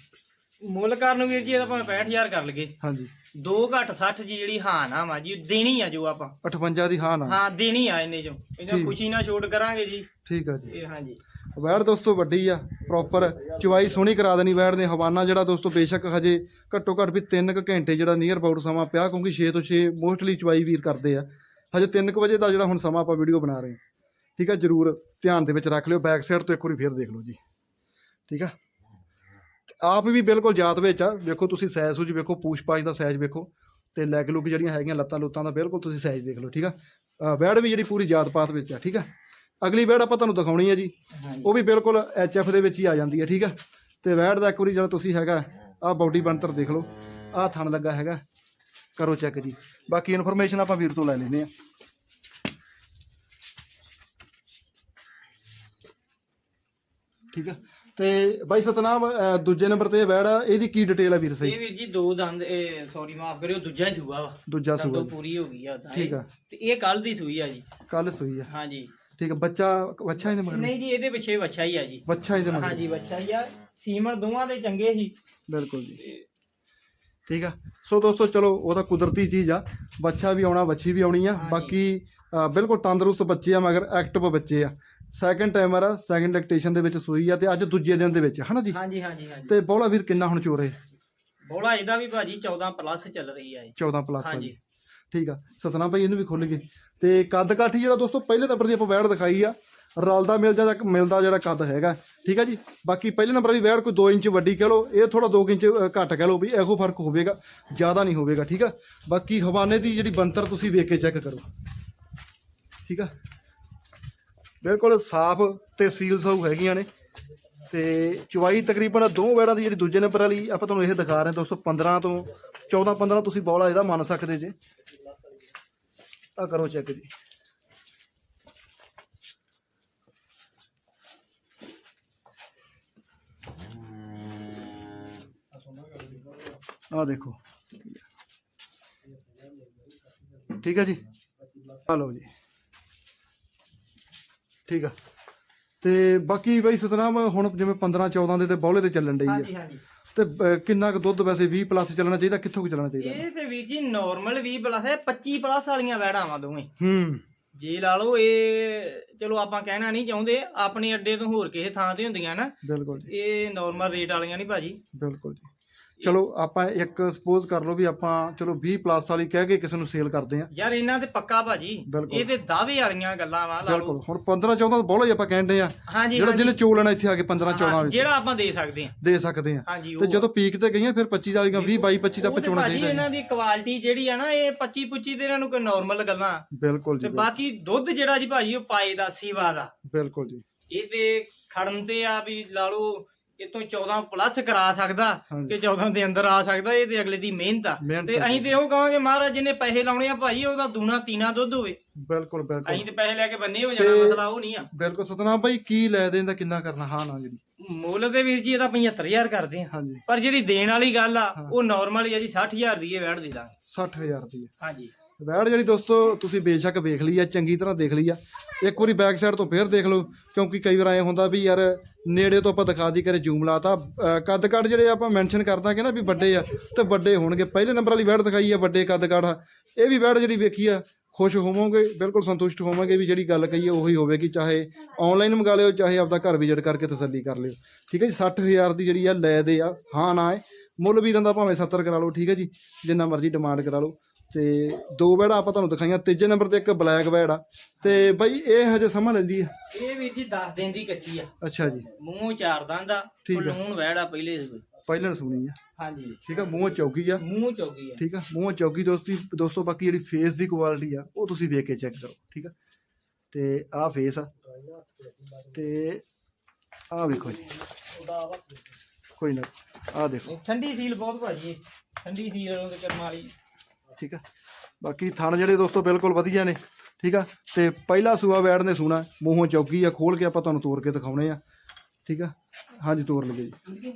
ਮੁੱਲ ਕਰਨ ਵੀਰ ਜੀ ਇਹਦਾ ਭਾਵੇਂ 65000 ਕਰ ਲਗੇ ਹਾਂਜੀ। ਦੋ ਘੱਟ 60 ਜੀ ਜਿਹੜੀ ਹਾਂ ਨਾ ਜੀ ਦੇਣੀ ਆ ਜੋ ਆਪਾਂ। 58 ਦੀ ਹਾਂ ਨਾ ਹਾਂ ਦੇਣੀ ਆ ਇਹਨੇ ਜੋ ਇਹਨਾਂ ਠੀਕ। ਖੁਸ਼ੀ ਨਾਲ ਛੋਟ ਕਰਾਂਗੇ ਜੀ। ਠੀਕ ਆ ਜੀ। ਇਹ ਹਾਂਜੀ। ਵੈੜ ਦੋਸਤੋ ਵੱਡੀ ਆ ਪ੍ਰੋਪਰ ਚਵਾਈ ਸੋਹਣੀ ਕਰਾ ਦੇਣੀ ਵੈੜ ਨੇ। ਹਵਾਨਾ ਜਿਹੜਾ ਦੋਸਤੋ ਬੇਸ਼ੱਕ ਹਜੇ ਘੱਟੋ ਘੱਟ ਵੀ 3 ਕੁ ਘੰਟੇ ਜਿਹੜਾ ਨੀਅਰ ਅਬਾਊਟ ਸਮਾਂ ਪਿਆ ਕਿਉਂਕਿ 6 ਤੋਂ 6 ਮੋਸਟਲੀ ਚਵਾਈ ਵੀਰ ਕਰਦੇ ਆ। ਹਜੇ 3 ਕੁ ਵਜੇ ਦਾ ਜਿਹੜਾ ਹੁਣ ਸਮਾਂ ਆਪਾਂ ਵੀਡੀਓ ਬਣਾ ਰਹੇ ਹਾਂ। ਠੀਕ ਆ ਜਰੂਰ ਧਿਆਨ ਦੇ ਵਿੱਚ ਰੱਖ ਲਿਓ। ਬੈਕ ਸਾਈਡ ਤੋਂ ਇੱਕ ਵਾਰੀ ਫੇਰ ਦੇਖ ਲਓ ਜੀ। ਠੀਕ ਆ? ਆਪ ਵੀ ਬਿਲਕੁਲ ਜਾਤ ਵਿੱਚ ਆ। ਵੇਖੋ ਤੁਸੀਂ ਸਾਈਜ਼ ਸੂਜ ਵੇਖੋ ਪੂਛ ਪਾਛ ਦਾ ਸਾਈਜ਼ ਵੇਖੋ। ਤੇ ਲੈਗ ਲੁੱਕ ਜਿਹੜੀਆਂ ਹੈਗੀਆਂ ਲੱਤਾਂ ਲੁੱਤਾਂ ਦਾ ਬਿਲਕੁਲ ਤੁਸੀਂ ਸਾਈਜ਼ ਦੇਖ ਲਓ। ਠੀਕ ਆ? ਅ, ਵੈੜ ਵੀ ਜਿਹੜੀ ਪੂਰੀ ਜਾਤ ਪਾਤ ਵਿੱਚ ਆ। ਠੀਕ ਆ? ਅਗਲੀ ਵੈੜ ਆਪਾਂ ਤੁਹਾਨੂੰ ਦਿਖਾਉਣੀ ਹੈ ਜੀ। ਉਹ ਵੀ ਬਿਲਕੁਲ ਐਚਐਫ ਦੇ ਵਿੱਚ ਹੀ ਆ ਜਾਂਦੀ ਹੈ ਠੀਕ ਆ ਤੇ ਵੈੜ ਦਾ ਇੱਕ ਵਾਰੀ ਜਿਹੜਾ ਤੁਸੀਂ ਹੈਗਾ ਆਹ ਬਾਡੀ ਬਣਤਰ ਦੇਖ ਲਓ। ਆਹ ਥਣ ਲੱਗਾ ਹੈਗਾ। ਕਰੋ ਚੈੱਕ ਜੀ। ਬਾਕੀ ਇਨਫੋਰਮੇਸ਼ਨ ਆਪਾਂ ਵੀਰ ਤੋਂ ਲੈ ਲੈਨੇ ਆ ਠੀਕ ਆ ਤੇ ਬਾਈ ਸਤਨਾਮ ਦੂਜੇ ਨੰਬਰ ਤੇ ਵੈੜ ਆ ਇਹਦੀ ਕੀ ਡਿਟੇਲ ਆ ਵੀਰ ਸਹੀ? ਇਹ ਵੀਰ ਜੀ ਦੋ ਦੰਦ ਇਹ ਸੌਰੀ ਮਾਫ ਕਰਿਓ ਦੂਜਾ ਹੀ ਸੂਆ ਵਾ। ਦੂਜਾ ਸੂਆ। ਪੂਰੀ ਹੋ ਗਈ ਆ ਠੀਕ। ਆ। ਤੇ ਇਹ ਕੱਲ ਦੀ ਸੂਈ ਆ ਜੀ। ਕੱਲ ਸੂਈ ਆ। ਹਾਂਜੀ। ਠੀਕ ਆ ਬੱਚਾ ਬੱਚਾ ਇਹਦੇ ਮਗਰ? ਨਹੀਂ ਜੀ ਇਹਦੇ ਪਿੱਛੇ ਵੱਛਾ ਹੀ ਆ ਜੀ। ਬੱਚਾ ਇਹਦੇ ਮਗਰ? ਹਾਂਜੀ ਵੱਛਾ ਹੀ ਆ। ਸੀਮਨ ਦੋਵਾਂ ਦੇ ਚੰਗੇ ਸੀ ਬਿਲਕੁਲ ਜੀ। ਠੀਕ ਆ। ਸੋ ਦੋਸਤੋ ਚਲੋ ਉਹ ਤਾਂ ਕੁਦਰਤੀ ਚੀਜ਼ ਆ। ਬੱਚਾ ਵੀ ਆਉਣਾ ਬੱਚੀ ਵੀ ਆਉਣੀ ਆ। ਬਾਕੀ ਅ, ਬਿਲਕੁਲ ਤੰਦਰੁਸਤ ਬੱਚੇ ਆ ਮਗਰ ਐਕਟਿਵ ਬੱਚੇ ਆ। ਸੈਕੰਡ ਟਾਈਮਰ ਆ ਸੈਕੰਡ ਲੈਕਟੇਸ਼ਨ ਦੇ ਵਿੱਚ ਸੂਈ ਆ ਤੇ ਅੱਜ ਦੂਜੇ ਦਿਨ ਦੇ ਵਿੱਚ ਹਨਾ ਜੀ? ਹਾਂਜੀ ਹਾਂਜੀ ਹਾਂਜੀ। ਤੇ ਬੋਲਾ ਵੀਰ ਕਿੰਨਾ ਹੁਣ ਚੋਰੇ ਬੋਲਾ ਇਹਦਾ ਵੀ ਭਾਜੀ 14 ਪਲੱਸ ਚੱਲ ਰਹੀ ਆ ਜੀ 14 ਪਲੱਸ ਆ ਹਾਂਜੀ। ਠੀਕ ਆ, ਸਤਨਾਮ ਭਾਈ, ਇਹਨੂੰ ਵੀ ਖੁੱਲ ਗਏ। ਤੇ ਕੱਦ ਕਾਠੀ ਜਿਹੜਾ ਦੋਸਤੋ, ਪਹਿਲੇ ਨੰਬਰ ਦੀ ਆਪਾਂ ਵੈੜ ਦਿਖਾਈ ਆ। ਰਲਦਾ ਮਿਲਦਾ ਜਾਂ ਮਿਲਦਾ ਜਿਹੜਾ ਕੱਦ ਹੈਗਾ। ਠੀਕ ਆ ਜੀ? ਬਾਕੀ ਪਹਿਲੇ ਨੰਬਰ ਦੀ ਵੈੜ ਕੋਈ 2 ਇੰਚ ਵੱਡੀ ਕਹਿ ਲਓ, ਇਹ ਥੋੜਾ 2 ਇੰਚ ਘੱਟ ਕਹਿ ਲਓ ਵੀ ਇਹੋ ਫ਼ਰਕ ਹੋਵੇਗਾ, ਜ਼ਿਆਦਾ ਨਹੀਂ ਹੋਵੇਗਾ, ਠੀਕ ਆ? ਬਾਕੀ ਹਵਾਨੇ ਦੀ ਜਿਹੜੀ ਬੰਤਰ ਤੁਸੀਂ ਵੇਖ ਕੇ ਚੈੱਕ ਕਰੋ। ਠੀਕ ਆ? ਬਿਲਕੁਲ ਸਾਫ਼ ਤੇ ਸੀਲ ਸਾਊ ਹੈਗੀਆਂ ਨੇ। ਤੇ ਚਵਾਈ ਤਕਰੀਬਨ ਦੋ ਵੈੜਾਂ ਦੀ ਜਿਹੜੀ ਦੂਜੇ ਨੰਬਰ ਵਾਲੀ ਆਪਾਂ ਤੁਹਾਨੂੰ ਇਹ ਦਿਖਾ ਰਹੇ ਹਾਂ ਦੋਸਤੋ 15 ਤੋਂ 14 15 ਤੁਸੀਂ ਬੌਲਾ ਇਹਦਾ ਮੰਨ ਸਕਦੇ ਜੇ। ਆ ਕਰੋ ਚੈੱਕ ਜੀ। ਆ ਦੇਖੋ। ਠੀਕ ਹੈ ਜੀ? ਆ ਲਓ ਜੀ। ਠੀਕ ਆ। ਤੇ ਬਾਕੀ ਬਈ ਸਤਨਾਮ ਹੁਣ ਜਿਵੇਂ 15 14 ਦੇ ਤੇ ਬੌਲੇ ਤੇ ਚੱਲਣ ਡਈ ਆ। ਹਾਂਜੀ ਹਾਂਜੀ। ਤੇ ਅਹ, ਕਿੰਨਾ ਕੁ ਦੁੱਧ ਵੈਸੇ 20 ਪਲੱਸ ਚੱਲਣਾ ਚਾਹੀਦਾ ਕਿੱਥੋਂ ਕੁ ਚੱਲਣਾ ਚਾਹੀਦਾ? ਇਹ ਤੇ ਵੀਰ ਜੀ ਨਾਰਮਲ 20 ਪਲੱਸ ਹੈ 25 ਪਲੱਸ ਵਾਲੀਆਂ ਵੈੜਾਂ ਵਾ ਦੋਵੇਂ। ਹੂੰ। ਜੇ ਲਾ ਲਓ ਇਹ ਚਲੋ ਆਪਾਂ ਕਹਿਣਾ ਨਹੀਂ ਚਾਹੁੰਦੇ ਆਪਣੇ ਅੱਡੇ ਤੋਂ ਹੋਰ ਕਿਸੇ ਥਾਂ ਤੇ ਹੁੰਦੀਆਂ ਨਾ। ਬਿਲਕੁਲ ਜੀ। ਇਹ ਨਾਰਮਲ ਰੇਟ ਵਾਲੀਆਂ ਨਹੀਂ ਭਾਜੀ। ਬਿਲਕੁਲ ਜੀ। ਚਲੋ ਆਪਾਂ ਇੱਕ ਸਪੋਜ਼ ਕਰ ਲਓ ਵੀ ਆਪਾਂ ਚਲੋ 20 ਪਲੱਸ ਵਾਲੀ ਕਹਿ ਕੇ ਕਿਸੇ ਨੂੰ ਸੇਲ ਕਰਦੇ ਆ ਯਾਰ ਇਹਨਾਂ ਤੇ ਪੱਕਾ ਭਾਜੀ। ਬਿਲਕੁਲ। ਇਹ ਤੇ ਦਾਅਵੇ ਵਾਲੀਆਂ ਗੱਲਾਂ ਵਾ ਲਾ ਬਿਲਕੁਲ। ਹੁਣ 15 14 ਬੌਲਾ ਹੀ ਆਪਾਂ ਕਹਿੰਦੇ ਆ ਹਾਂਜੀ ਜਿਹੜਾ ਜਿਹਨੇ। ਚੋ ਲੈਣਾ ਇੱਥੇ ਆ ਕੇ 15 14 ਹਾਂ, ਵਿੱਚ। ਜਿਹੜਾ ਆਪਾਂ ਦੇ ਸਕਦੇ ਹਾਂ। ਦੇ ਸਕਦੇ ਆ ਹਾਂਜੀ ਤੇ ਜਦੋਂ ਪੀਕ ਤੇ ਗਈਆਂ ਫਿਰ 25 ਵਾਲੀਆਂ 20 22 25 ਦਾ ਉਹ ਤੇ ਪਚਾਉਣਾ ਭਾਜੀ ਚਾਹੀਦਾ ਇਹਨਾਂ ਦੀ ਕੁਆਲਿਟੀ ਜਿਹੜੀ ਆ ਨਾ ਇਹ 25 25 ਤੇ ਇਹਨਾਂ ਨੂੰ ਕੋਈ ਨਾਰਮਲ ਗੱਲਾਂ। ਜੀ। ਬਿਲਕੁਲ ਤੇ ਜੀ ਬਾਕੀ ਦੁੱਧ ਜਿਹੜਾ ਜੀ ਭਾਜੀ ਉਹ ਪਾਏ ਦਾ ਸੀਵਾ ਦਾ। ਬਿਲਕੁਲ ਜੀ। ਇਹ ਤੇ ਖੜਨ ਤੇ ਆ ਵੀ ਲਾ ਲਓ ਇਤੋਂ 14 ਪਲੱਸ ਕਰਾ ਸਕਦਾ ਹਾਂਜੀ। ਕਿ 14 ਦੇ ਅੰਦਰ ਆ ਸਕਦਾ ਇਹ ਤੇ ਅਗਲੇ ਦੀ ਮਿਹਨਤ ਆ। ਮਿਹਨਤ ਤੇ ਆ ਅਸੀਂ ਤੇ ਉਹ ਕਹਾਂਗੇ ਮਹਾਰਾਜ ਜਿਹਨੇ ਪੈਸੇ ਲਾਉਣੇ ਆ ਭਾਜੀ ਉਹਦਾ ਦੂਣਾ ਤੀਨਾ ਦੁੱਧ ਹੋਵੇ। ਬਿਲਕੁਲ ਬਿਲਕੁਲ। ਅਸੀਂ ਤੇ ਪੈਸੇ ਲੈ ਕੇ ਬੰਨੇ ਹੋ ਜਾਣਾ ਤੇ- ਮਸਲਾ ਉਹ ਨਹੀਂ ਆ। ਬਿਲਕੁਲ ਸਤਨਾਮ ਭਾਈ ਕੀ ਲੈ ਦੇਣ ਦਾ ਕਿੰਨਾ ਕਰਨਾ ਹਾਂ ਨਾ ਜਿਹੜੀ ਮੁੱਲ ਤੇ ਵੀਰ ਜੀ ਇਹਦਾ 75000 ਕਰਦੇ ਆ। ਹਾਂਜੀ। ਪਰ ਜਿਹੜੀ ਦੇਣ ਵਾਲੀ ਗੱਲ ਆ ਹਾਂ। ਉਹ ਨਾਰਮਲ ਹੀ ਆ ਜੀ 60000 ਦੀ ਇਹ ਵੈੜ ਦੇ ਦਾਂਗੇ। 60000 ਦੀ ਹੈ। ਹਾਂਜੀ। ਵੈੜ ਜਿਹੜੀ ਦੋਸਤੋ, ਤੁਸੀਂ ਬੇਸ਼ੱਕ ਵੇਖ ਲਈ ਆ, ਚੰਗੀ ਤਰ੍ਹਾਂ ਦੇਖ ਲਈ ਆ। ਇੱਕ ਵਾਰੀ ਬੈਕ ਸਾਈਡ ਤੋਂ ਫੇਰ ਦੇਖ ਲਓ, ਕਿਉਂਕਿ ਕਈ ਵਾਰ ਐ ਹੁੰਦਾ ਵੀ ਯਾਰ ਨੇੜੇ ਤੋਂ ਆਪਾਂ ਦਿਖਾ ਦੀ ਕਰੇ ਜ਼ੂਮ ਲਾਤਾ। ਕੱਦ ਕੱਦ ਜਿਹੜੇ ਆਪਾਂ ਮੈਂਸ਼ਨ ਕਰ ਦਾਂਗੇ ਨਾ ਵੀ ਵੱਡੇ ਆ, ਤੇ ਵੱਡੇ ਹੋਣਗੇ। ਪਹਿਲੇ ਨੰਬਰ ਵਾਲੀ ਵੈੜ ਦਿਖਾਈ ਆ, ਵੱਡੇ ਕੱਦ ਕੱਦ ਆ। ਇਹ ਵੀ ਵੈੜ ਜਿਹੜੀ ਵੇਖੀ ਆ, ਖੁਸ਼ ਹੋਵੋਗੇ, ਬਿਲਕੁਲ ਸੰਤੁਸ਼ਟ ਹੋਵੋਗੇ ਵੀ ਜਿਹੜੀ ਗੱਲ ਕਹੀ ਹੈ ਉਹੀ ਹੋਵੇਗੀ, ਚਾਹੇ ਆਨਲਾਈਨ ਮੰਗਾ ਲਿਓ, ਚਾਹੇ ਆਪਦਾ ਘਰ ਵਿਜ਼ਿਟ ਕਰਕੇ ਤਸੱਲੀ ਕਰ ਲਿਓ। ਠੀਕ ਹੈ ਜੀ 60000 ਦੀ ਜਿਹੜੀ ਆ ਲੈ ਦੇ ਆ। ਹਾਂ, ਨਾ ਹੈ ਮੁੱਲ ਵੀ ਦਾ ਭਾਵੇਂ 70 ਕਰਾ ਲਓ, ਠੀਕ ਹੈ ਜੀ। ਜਿੰਨਾ ਮਰਜ਼ੀ ਡਿਮਾਂਡ ਕਰਾ ਲਓ। ਤੇ ਦੋ ਵੈੜਾ ਆਪਾਂ ਤੁਹਾਨੂੰ ਦਿਖਾਈਆਂ ਤੀਜੇ ਨੰਬਰ ਤੇ ਇੱਕ ਬਲੈਕ ਵੈੜ ਆ। ਤੇ ਬਈ ਇਹ ਹਜੇ ਸਮਾਂ ਲੈਂਦੀ ਆ? ਇਹ ਵੀਰ ਜੀ 10 ਦਿਨ ਦੀ ਕੱਚੀ ਆ। ਅੱਛਾ ਜੀ। ਮੂੰਹੋਂ ਚਾਰ ਦੰਦ ਆ ਠੀਕ ਆ। ਲੂਣ ਵੈੜ ਪਹਿਲੇ ਸੂਏ। ਪਹਿਲਾਂ ਸੁਣੀ ਆ। ਹਾਂਜੀ। ਠੀਕ ਆ ਮੂੰਹ ਚੌਕੀ ਆ। ਮੂੰਹ ਚੌਗੀ ਆ। ਠੀਕ ਆ ਮੂੰਹ ਚੌਕੀ ਦੋਸਤੀ ਦੋਸਤੋ ਬਾਕੀ ਜਿਹੜੀ ਫੇਸ ਦੀ ਕੁਆਲਿਟੀ ਆ ਉਹ ਤੁਸੀਂ ਵੇਖ ਕੇ ਚੈੱਕ ਕਰੋ ਠੀਕ ਆ। ਤੇ ਆਹ ਫੇਸ ਆ। ਤੇ ਆਹ ਵੇਖੋ ਜੀ। ਕੋਈ ਨਾ ਆਹ ਦੇਖੋ। ਠੰਡੀ ਸੀਲ ਬਹੁਤ ਭਾਜੀ ਇਹ। ਠੰਡੀ ਸੀਲ ਕਰਮ ਵਾਲੀ। ਠੀਕ ਆ? ਬਾਕੀ ਥਣ ਜਿਹੜੇ ਦੋਸਤੋ ਬਿਲਕੁਲ ਵਧੀਆ ਨੇ ਠੀਕ ਆ? ਤੇ ਪਹਿਲਾ ਸੂਆ ਵੈੜ ਨੇ ਸੂਣਾ ਮੂੰਹੋਂ ਚੌਕੀ ਆ ਖੋਲ ਕੇ ਆਪਾਂ ਤੁਹਾਨੂੰ ਤੋੜ ਕੇ ਦਿਖਾਉਣੇ ਆ ਠੀਕ ਆ? ਹਾਂਜੀ ਤੋੜ ਲਗੇ ਜੀ।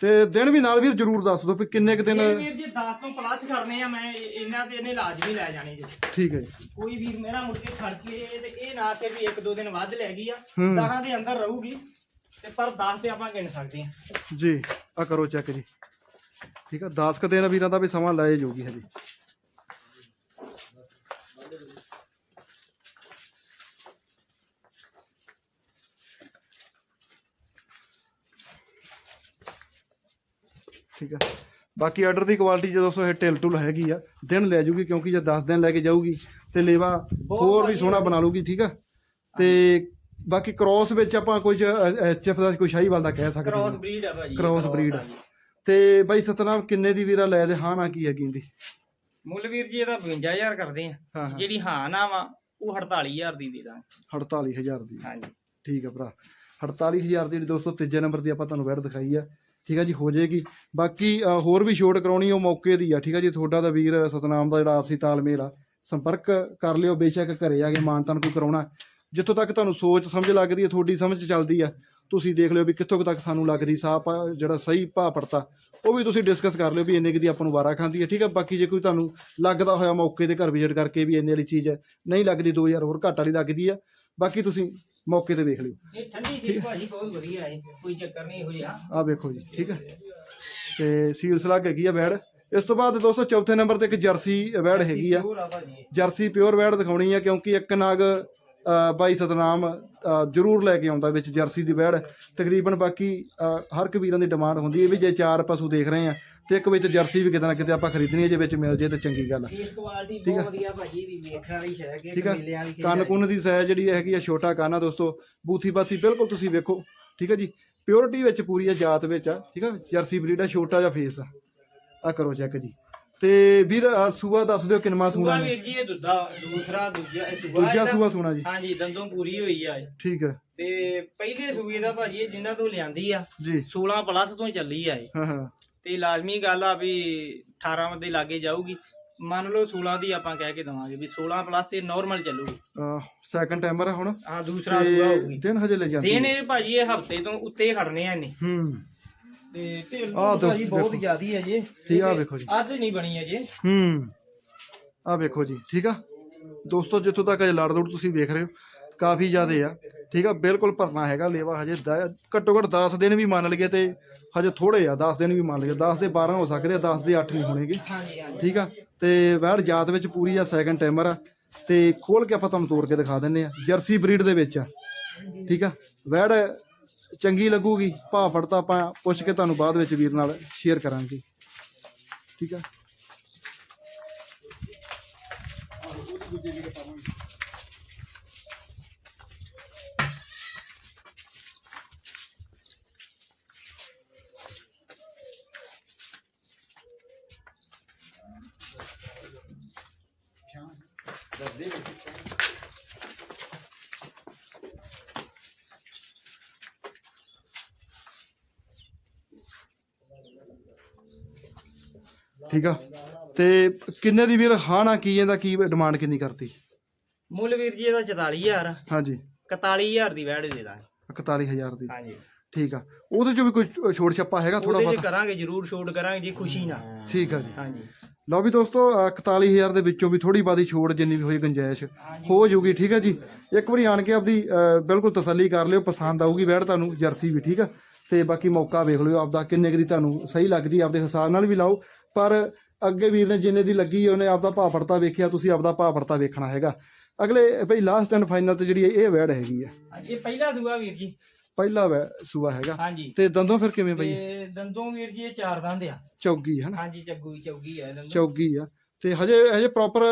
ਤੇ ਦਿਨ ਵੀ ਨਾਲ ਵੀਰ ਜਰੂਰ ਦੱਸ ਦਿਓ ਵੀ ਕਿੰਨੇ ਕੁ ਦਿਨ ਇਹ ਵੀਰ ਜੀ 10 ਤੋਂ ਪਲੱਸ ਕਰਨੇ ਆ ਮੈਂ ਇਹ- ਇਹਨਾਂ ਤੇ ਇਹਨੇ ਲਾਜ਼ਮੀ ਲੈ ਜਾਣੇ ਜੀ। ਠੀਕ ਹੈ ਜੀ। ਕੋਈ ਵੀਰ ਮੇਰਾ ਮੁੜ ਕੇ ਖੜ ਕੇ ਤੇ ਇਹ ਨਾ ਕਿ ਵੀ ਇੱਕ ਦੋ ਦਿਨ ਵੱਧ ਲੈ ਗਈ ਆ ਹੂੰ। 10 ਦੇ ਅੰਦਰ ਰਹੂਗੀ ਤੇ ਪਰ 10 ਤੇ ਆਪਾਂ ਗਿਣ ਸਕਦੇ ਆ। ਜੀ ਆ ਕਰੋ ਚੈੱਕ ਜੀ। ਠੀਕ ਆ 10 ਕ ਦਿਨ ਵੀਰਾਂ ਦਾ ਵੀ ਸਮਾਂ ਲਾਏ ਜੂਗੀ ਹਜੇ। ਠੀਕ ਆ। ਬਾਕੀ ਆਰਡਰ ਦੀ ਕੁਆਲਿਟੀ ਜਦੋਂ ਸੋ ਇਹ ਢਿਲ ਢੁਲ ਹੈਗੀ ਆ ਦਿਨ ਲੈ ਜੂਗੀ ਕਿਉਂਕਿ ਜੇ 10 ਦਿਨ ਲੈ ਕੇ ਜਾਊਗੀ ਤੇ ਲੇਵਾ ਹੋਰ ਵੀ ਸੋਹਣਾ ਬਣਾ ਲੂਗੀ ਠੀਕ ਆ। ਤੇ ਬਾਕੀ ਕ੍ਰੋਸ ਵਿੱਚ ਆਪਾਂ ਕੁਝ ਐਚਐਫ ਦਾ ਕੋਈ ਸ਼ਾਹੀਵਾਲ ਦਾ ਕਹਿ ਸਕਦੇ ਕ੍ਰਾਸ ਹਾਂ। ਬਰੀਡ ਆ ਭਾਜੀ ਕ੍ਰਾਸ। ਹਾਂਜੀ। ਤੇ ਬਾਈ ਸਤਨਾਮ ਕਿੰਨੇ ਦੀ ਵੀਰਾ ਲੈ ਦੇ? ਹਾਂ ਨਾ ਕੀ ਹੈਗੀ ਇਹਦੀ? ਮੁੱਲ ਵੀਰ ਜੀ ਇਹਦਾ 52000 ਕਰਦੇ ਆ। ਹਾਂ ਹਾਂ। ਜਿਹੜੀ ਹਾਂ ਨਾ ਵਾ ਉਹ 48000 ਦੀ ਦੇ ਦਾਂਗੇ 48000 ਦੀ। ਹਾਂਜੀ। ਠੀਕ ਆ ਭਰਾ। 48000 ਦੀ ਦੋਸਤੋ ਤੀਜੇ ਨੰਬਰ ਦੀ ਆਪਾਂ ਤੁਹਾਨੂੰ ਵੈਟ ਦਿਖਾਈ ਆ। ਠੀਕ ਆ ਜੀ, ਹੋ ਜਾਏਗੀ। ਬਾਕੀ ਹੋਰ ਵੀ ਛੋਟ ਕਰਾਉਣੀ ਉਹ ਮੌਕੇ ਦੀ ਆ, ਠੀਕ ਆ ਜੀ। ਤੁਹਾਡਾ ਦਾ ਵੀਰ ਸਤਨਾਮ ਦਾ ਜਿਹੜਾ ਆਪਸੀ ਤਾਲਮੇਲ ਆ, ਸੰਪਰਕ ਕਰ ਲਿਓ, ਬੇਸ਼ੱਕ ਘਰੇ ਆ ਕੇ ਮਾਨਤਾਨ ਕੋਈ ਕਰਾਉਣਾ। ਜਿੱਥੋਂ ਤੱਕ ਤੁਹਾਨੂੰ ਸੋਚ ਸਮਝ ਲੱਗਦੀ ਹੈ ਤੁਹਾਡੀ ਸਮਝ ਚੱਲਦੀ ਆ, ਤੁਸੀਂ ਦੇਖ ਲਿਓ ਵੀ ਕਿੱਥੋਂ ਕੁ ਤੱਕ ਸਾਨੂੰ ਲੱਗਦੀ ਸਾਪ ਆ, ਜਿਹੜਾ ਸਹੀ ਭਾਅ ਪੜਤਾ ਉਹ ਵੀ ਤੁਸੀਂ ਡਿਸਕਸ ਕਰ ਲਿਓ ਵੀ ਇੰਨੇ ਕੁ ਦੀ ਆਪਾਂ ਨੂੰ ਵਾਰਾ ਖਾਂਦੀ ਹੈ ਠੀਕ ਆ। ਬਾਕੀ ਜੇ ਕੋਈ ਤੁਹਾਨੂੰ ਲੱਗਦਾ ਹੋਇਆ ਮੌਕੇ ਤੇ ਘਰ ਵਿਜ਼ਿਟ ਕਰਕੇ ਵੀ ਇੰਨੇ ਵਾਲੀ ਚੀਜ਼ ਨਹੀਂ ਲੱਗਦੀ 2000 ਹੋਰ ਘੱਟ ਵਾਲੀ ਲੱਗਦੀ ਆ, ਬਾਕੀ ਤੁਸੀਂ ਮੌਕੇ ਤੇ ਵੇਖ ਲਿਓ। ਇਹ ਠੰਡੀ ਸੀ ਭਾਜੀ ਬਹੁਤ ਵਧੀਆ ਹੈ। ਕੋਈ ਚੱਕਰ ਨਹੀਂ ਇਹੋ ਜਿਹਾ। ਆਹ ਵੇਖੋ ਜੀ ਠੀਕ ਹੈ। ਤੇ ਸੀਲ ਸਲੱਗ ਹੈਗੀ ਆ ਵੈੜ ਇਸ ਤੋਂ ਬਾਅਦ ਦੋਸਤੋ ਚੌਥੇ ਨੰਬਰ ਤੇ ਇੱਕ ਜਰਸੀ ਵੈੜ ਹੈਗੀ ਆ। ਆ ਜਰਸੀ ਪਿਓਰ ਵੈੜ ਦਿਖਾਉਣੀ ਆ ਕਿਉਂਕਿ ਇੱਕ ਨਾਗ ਬਾਈ ਸਤਨਾਮ ਜ਼ਰੂਰ ਲੈ ਕੇ ਆਉਂਦਾ ਵਿੱਚ ਜਰਸੀ ਦੀ ਵੈੜ ਤਕਰੀਬਨ ਬਾਕੀ ਹਰ ਇੱਕ ਵੀਰਾਂ ਦੀ ਡਿਮਾਂਡ ਹੁੰਦੀ ਹੈ ਵੀ ਜੇ ਚਾਰ ਪਸ਼ੂ ਦੇਖ ਰਹੇ ਆ ਤੇ ਇੱਕ ਵਿੱਚ ਜਰਸੀ ਵੀ ਕਿਤੇ ਨਾ ਕਿਤੇ ਆਪਾਂ ਖਰੀਦਣੀ ਹੈ ਜੇ ਵਿੱਚ ਮਿਲ ਜੇ ਤੇ ਚੰਗੀ ਗੱਲ ਆ। ਫੇਸ ਕੁਆਲਿਟੀ ਠੀਕ ਆ। ਬਹੁਤ ਵਧੀਆ ਭਾਜੀ ਦੀ ਵੇਖਣ ਵਾਲੀ ਸ਼ੈ ਕਿ ਠੀਕ ਆ? ਮੇਲੇ ਵਾਲੀ ਖੇਡ ਕੰਨ ਹੈ। ਕੁੰਨ ਦੀ ਸਾਈਜ਼ ਜਿਹੜੀ ਹੈਗੀ ਆ ਛੋਟਾ ਕੰਨ ਦੋਸਤੋ ਬੂਥੀ ਬਾਥੀ ਬਿਲਕੁਲ ਤੁਸੀਂ ਵੇਖੋ ਠੀਕ ਹੈ ਜੀ? ਪਿਓਰਿਟੀ ਵਿੱਚ ਪੂਰੀ ਆ ਜਾਤ ਵਿੱਚ ਆ ਠੀਕ ਆ? ਜਰਸੀ ਬਰੀਡ ਆ ਛੋਟਾ ਜਿਹਾ ਫੇਸ ਆ। ਆ ਕਰੋ ਚੈੱਕ ਜੀ। ਤੇ ਵੀਰ ਸੂਆ ਦੱਸ ਦਿਓ ਕਿੰਨਵਾ ਸੂਆ ਵੀਰ ਜੀ ਇਹ ਦੁੱਧਾ ਦੂਸਰਾ ਦੂਜਾ ਇਹ ਸੂਆ ਦੂਜਾ ਸੂਆ ਸੂਣਾ ਜੀ। ਹਾਂਜੀ ਦੰਦੋਂ ਪੂਰੀ ਹੋਈ ਆ। ਠੀਕ ਹੈ ਤੇ ਪਹਿਲੇ ਸੂਏ ਦਾ ਭਾਜੀ ਇਹ ਜਿਨ੍ਹਾਂ ਤੋਂ ਲਿਆਂਦੀ ਆ ਜੀ। 16 ਪਲੱਸ ਤੋਂ ਹੀ ਚੱਲੀ ਆ ਇਹ। ਹਾਂ ਹਾਂ। ਤੇ ਲਾਜ਼ਮੀ ਗੱਲ ਆ ਵੀ 18 ਦੇ ਲਾਗੇ ਜਾਊਗੀ। ਮੰਨ ਲਓ 16 ਦੀ ਆਪਾਂ ਕਹਿ ਕੇ ਦਵਾਂਗੇ ਵੀ 16 ਪਲੱਸ ਤੇ ਨਾਰਮਲ ਚੱਲੂਗੀ। ਸੈਕੰਡ ਟਾਈਮਰ ਹੁਣ। ਆ ਦੂਸਰਾ ਤੇ ਹੋਊਗੀ ਦਿਨ ਹਜੇ ਲੈ ਜਾਂਦੀ ਦਿਨ ਇਹ ਭਾਜੀ ਇਹ ਹਫ਼ਤੇ ਤੋਂ ਉੱਤੇ ਖੜਨੇ ਆ ਨੇ ਹੂੰ। ਤੇ ਢਿੱਲ ਭਾਜੀ ਬਹੁਤ। ਜ਼ਿਆਦੀ ਹੈ ਜੀ। ਠੀਕ ਆ ਵੇਖੋ ਜੀ। ਅੱਧ ਨਹੀਂ ਬਣੀ ਅਜੇ। ਹੂੰ। ਆ ਵੇਖੋ ਜੀ ਠੀਕ ਆ? ਦੋਸਤੋ ਜਿੱਥੋਂ ਤੱਕ ਅਜੇ ਲੜ ਦੌੜ ਤੁਸੀਂ ਵੇਖ ਰਹੇ ਹੋ ਕਾਫੀ ਜ਼ਿਆਦੇ ਆ। ਠੀਕ ਆ ਬਿਲਕੁਲ ਭਰਨਾ ਹੈਗਾ ਲੇਵਾ ਹਜੇ ਘੱਟੋ ਘੱਟ 10 ਦਿਨ ਵੀ ਮੰਨ ਲਈਏ ਤੇ ਹਜੇ ਥੋੜੇ ਆ 10 ਦਿਨ ਵੀ ਮੰਨ ਲਈਏ 10 ਦੇ 12 ਹੋ ਸਕਦੇ ਆ 10 ਦੇ 8 ਨਹੀਂ ਹੋਣਗੇ। ਠੀਕ ਆ ਤੇ ਵੈੜ ਜਾਤ ਵਿੱਚ ਪੂਰੀ ਆ ਸੈਕੰਡ ਟਾਈਮਰ ਆ ਤੇ ਖੋਲ ਕੇ ਆਪਾਂ ਤੁਹਾਨੂੰ ਤੋੜ ਕੇ ਦਿਖਾ ਦਿੰਨੇ ਆ ਜਰਸੀ ਬਰੀਡ ਦੇ ਵਿੱਚ ਆ। ਠੀਕ ਆ ਵੈੜ ਚੰਗੀ ਲੱਗੂਗੀ ਭਾਅ ਫੜਤਾ ਆਪਾਂ ਪੁੱਛ ਕੇ ਤੁਹਾਨੂੰ ਬਾਅਦ ਵਿੱਚ ਵੀਰ ਨਾਲ ਸ਼ੇਅਰ ਕਰਾਂਗੇ। ਠੀਕ ਆ। ਠੀਕ ਆ। ਤੇ ਕਿੰਨੇ ਦੀ ਵੀਰ ਹਾਂ ਨਾ ਕੀ ਇਹਦਾ ਕੀ ਡਿਮਾਂਡ ਕਿੰਨੀ ਕਰਤੀ? ਮੁੱਲ ਵੀਰ ਜੀ ਇਹਦਾ 44000 ਹਾਂਜੀ। 41000 ਦੀ ਵੈੜ ਦੇ ਦਾਂਗੇ। 41000 ਦੀ। ਹਾਂਜੀ। ਠੀਕ ਆ। ਉਹਦੇ ਚੋਂ ਵੀ ਕੋਈ ਛੋੜ ਛੱਪਾ ਹੈਗਾ ਥੋੜਾ ਉਹਦੇ ਚ ਬਹੁਤ? ਕਰਾਂਗੇ ਜਰੂਰ ਛੋਟ ਕਰਾਂਗੇ ਜੀ ਖੁਸ਼ੀ ਨਾਲ। ਠੀਕ ਆ ਜੀ। ਹਾਂਜੀ। ਲਓ ਵੀ ਦੋਸਤੋ, ਅਹ 41000 ਦੇ ਵਿੱਚੋਂ ਵੀ ਥੋੜੀ ਬਾਦੀ ਛੋੜ ਜਿੰਨੀ ਵੀ ਹੋਈ ਗੁੰਜਾਇਸ਼, ਹੋ ਜੂਗੀ, ਠੀਕ ਹੈ ਜੀ? ਇੱਕ ਵਾਰੀ ਆਣ ਕੇ ਆਪਦੀ ਬਿਲਕੁਲ ਤਸੱਲੀ ਕਰ ਲਿਓ, ਪਸੰਦ ਆਊਗੀ ਵੈੜ ਤੁਹਾਨੂੰ, ਜਰਸੀ ਵੀ, ਠੀਕ ਆ ਤੇ ਬਾਕੀ ਮੌਕਾ ਵੇਖ ਲਿਓ ਆਪਦਾ, ਕਿੰਨੇ ਕੁ ਦੀ ਤੁਹਾਨੂੰ ਸਹੀ ਲੱਗਦੀ ਆਪਦੇ ਹਿਸਾਬ ਨਾਲ ਵੀ ਲਾਓ। ਪਰ ਅੱਗੇ ਵੀਰ ਨੇ ਜਿੰਨੇ ਦੀ ਲੱਗੀ ਉਹਨੇ ਆਪਦਾ ਭਾਅ ਫੜਤਾ ਵੇਖਿਆ, ਤੁਸੀਂ ਆਪਦਾ ਭਾਅ ਫੜਤਾ ਵੇਖਣਾ ਹੈਗਾ। ਅਗਲੇ, ਭਈ ਲਾਸਟ ਐਂਡ ਫਾਈਨਲ ਤੇ ਜਿਹੜੀ ਇਹ ਵੈੜ ਹੈਗੀ ਆ ਇਹ ਪਹਿਲਾ ਸੂਆ ਵੀਰ ਜੀ। ਪਹਿਲਾ ਵੈ ਸੂਆ ਹੈਗਾ। ਹਾਂਜੀ। ਤੇ ਦੰਦੋਂ ਫਿਰ ਕਿਵੇਂ ਬਈ? ਤੇ ਦੰਦੋਂ ਵੀਰ ਜੀ ਇਹ ਚਾਰ ਦੰਦ ਆ। ਚੌਗੀ ਹਨਾ? ਹਾਂਜੀ ਚੱਗੂ ਚੌਗੀ ਆ ਇਹ ਦੰਦੋਂ। ਚੌਗੀ ਆ। ਤੇ ਹਜੇ ਹਜੇ ਪ੍ਰੋਪਰ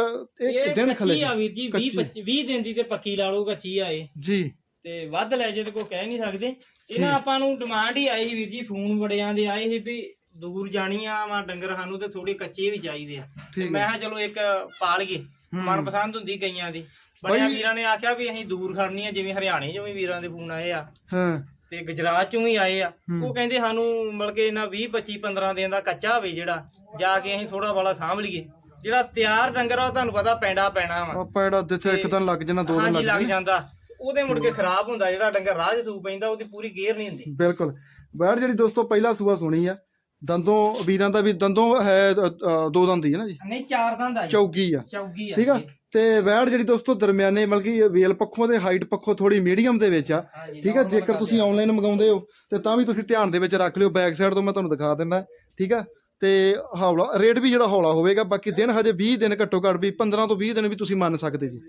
ਇੱਕ ਇਹ ਦਿਨ ਕੱਚੀ ਖਲੇ ਆ ਵੀਰ ਜੀ 20 ਕੱਚੀ। 25 20 ਦਿਨ ਦੀ ਤੇ ਪੱਕੀ ਲਾ ਲਓ ਕੱਚੀ ਆ ਇਹ। ਜੀ। ਤੇ ਵੱਧ ਲੈ ਜੇ ਤੇ ਕੋਈ ਕਹਿ ਨਹੀਂ ਸਕਦੇ। ਇਹਨਾਂ ਆਪਾਂ ਨੂੰ ਡਿਮਾਂਡ ਹੀ ਆਈ ਵੀਰ ਜੀ ਫੋਨ ਬੜਿਆਂ ਦੇ ਆਏ ਸੀ ਵੀ ਦੂਰ ਜਾਣੀਆਂ ਵਾ ਡੰਗਰ ਸਾਨੂੰ ਤੇ ਥੋੜੇ ਕੱਚੇ ਵੀ ਚਾਹੀਦੇ ਆ। ਮੈਂ ਹੈ ਕਿਹਾ ਚਲੋ ਇੱਕ ਪਾਲ ਗਏ। ਮਨਪਸੰਦ ਹੁੰਦੀ ਕਈਆਂ ਦੀ। ਬੜਿਆਂ ਬਾਈ- ਵੀਰਾਂ ਨੇ ਆਖਿਆ ਵੀ ਅਸੀਂ ਦੂਰ ਖੜਨੀ ਆ ਜਿਵੇਂ ਹਰਿਆਣੇ ਚੋਂ ਵੀ ਵੀਰਾਂ ਦੇ ਫੋਨ ਆਏ ਆ। ਹਾਂ। ਤੇ ਗੁਜਰਾਤ ਚੋਂ ਵੀ ਆਏ ਆ। ਹੂੰ। ਉਹ ਕਹਿੰਦੇ ਸਾਨੂੰ ਮਤਲਬ ਕਿ ਇਹਨਾਂ 20 25 15 ਦਿਨ ਦਾ ਕੱਚਾ ਹੋਵੇ ਜਿਹੜਾ ਜਾ ਕੇ ਅਸੀਂ ਥੋੜਾ ਬਾਲਾ ਸਾਂਭ ਲਈਏ। ਜਿਹੜਾ ਤਿਆਰ ਡੰਗਰ ਆ ਉਹ ਤੁਹਾਨੂੰ ਪਤਾ ਪੈਂਡਾ ਪੈਣਾ ਵਾ। ਆਪਾਂ ਜਿਹੜਾ ਜਿੱਥੇ ਇੱਕ ਦਿਨ ਲੱਗ ਜਾਣਾ ਦੋ ਦਿਨ ਹਾਂਜੀ ਲੱਗ ਲੱਗ ਜਾਣੇ। ਜਾਂਦਾ। ਉਹਦੇ ਮੁੜ ਕੇ ਖਰਾਬ ਹੁੰਦਾ ਜਿਹੜਾ ਡੰਗਰ ਰਾਹ 'ਚ ਸੂ ਪੈਂਦਾ ਉਹਦੀ ਪੂਰੀ ਕੇਅਰ ਨਹੀਂ ਹੁੰਦੀ। ਬਿਲਕੁਲ। ਬੈੜ ਜਿਹੜੀ ਦੋਸਤੋ ਪਹਿਲਾ ਸੂਆ ਸੁਣੀ ਆ। ਦੰਦੋਂ ਵੀਰਾਂ ਦਾ ਵੀ ਦੰਦੋਂ ਹੈ ਅ, ਅ, ਦੋ ਦੰਦ ਹੀ ਹੈ ਨਾ ਜੀ। ਨਹੀਂ ਚਾਰ ਦੰਦ ਆ ਜੀ। ਚੌਗੀ ਆ। ਚੌਗੀ ਆ ਠੀਕ ਆ? ਜੀ। ਤੇ ਵੈੜ ਜਿਹੜੀ ਦੋਸਤੋ ਦਰਮਿਆਨੇ ਮਤਲਬ ਕਿ ਵੇਲ ਪੱਖੋਂ ਤੇ ਹਾਈਟ ਪੱਖੋਂ ਥੋੜੀ ਮੀਡੀਅਮ ਦੇ ਵਿੱਚ ਆ। ਠੀਕ ਆ? normal ਜੇਕਰ ਤੁਸੀਂ ਆ। ਆਨਲਾਈਨ ਮੰਗਾਉਂਦੇ ਹੋ ਤੇ ਤਾਂ ਵੀ ਤੁਸੀਂ ਧਿਆਨ ਦੇ ਵਿੱਚ ਰੱਖ ਲਿਓ ਬੈਕ ਸਾਈਡ ਤੋਂ ਮੈਂ ਤੁਹਾਨੂੰ ਦਿਖਾ ਦਿੰਦਾ। ਠੀਕ ਆ? ਤੇ ਹੌਲਾ ਰੇਟ ਵੀ ਜਿਹੜਾ ਹੌਲਾ ਹੋਵੇਗਾ ਬਾਕੀ ਦਿਨ ਹਜੇ 20 ਦਿਨ ਘੱਟੋ ਘੱਟ ਵੀ 15 ਤੋਂ 20 ਦਿਨ ਵੀ ਤੁਸੀਂ ਮੰਨ ਸਕਦੇ ਜੀ।